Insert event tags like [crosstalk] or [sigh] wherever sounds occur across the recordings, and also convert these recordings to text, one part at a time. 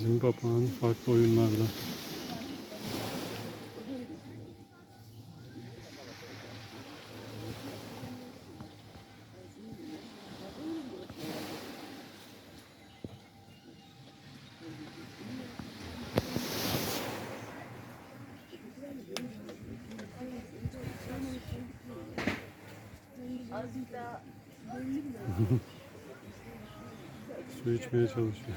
Bizim papağan farklı oyunlarda. [laughs] Su içmeye çalışıyor.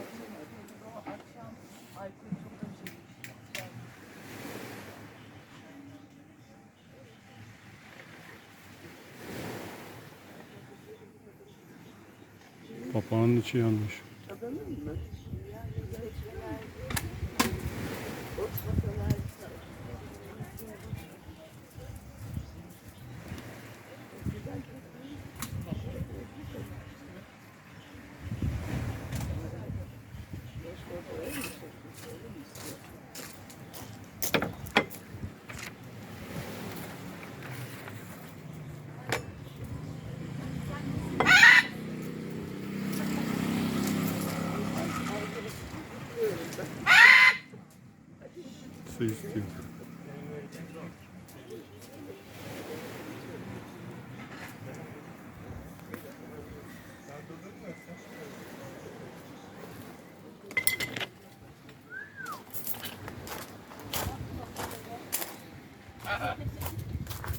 Papağanın içi yanmış. Su istiyor.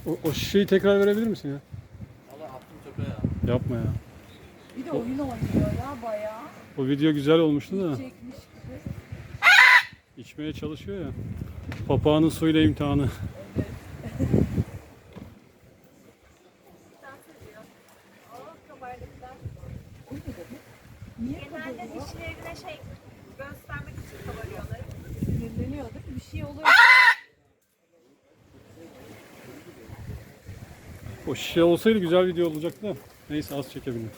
O, o şişeyi tekrar verebilir misin ya? Allah attım çöpe ya. Yapma ya. Bir de oyun oynuyor ya bayağı. O video güzel olmuştu da. Çekmiş. İçmeye çalışıyor ya. Papağanın suyla imtihanı. Niye Genelde dişlerine şey göstermek için kabarıyorlar. sinirleniyor değil mi? Bir şey oluyor. O şişe olsaydı güzel video olacaktı da. Neyse az çekebilirim.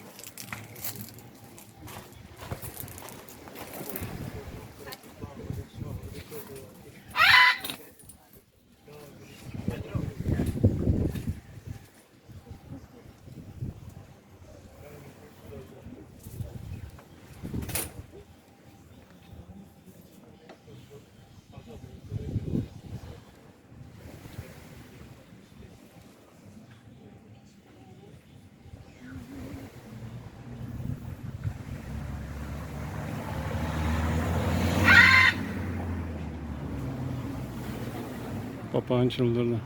Papağan çıldırdı.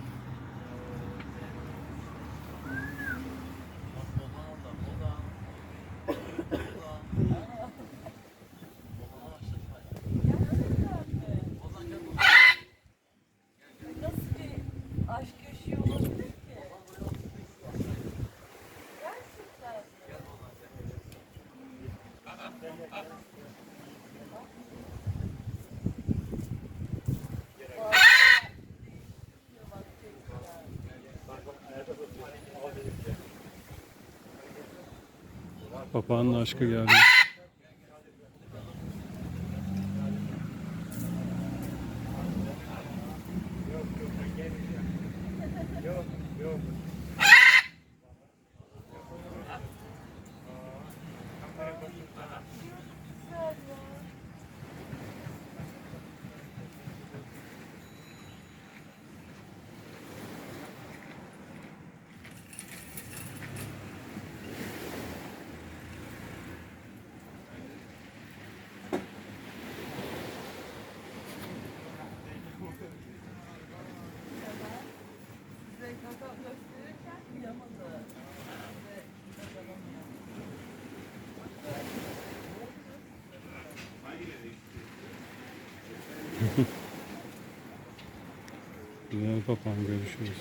Gerçekten. Papağanın aşkı geldi. Güzel papağan görüşürüz.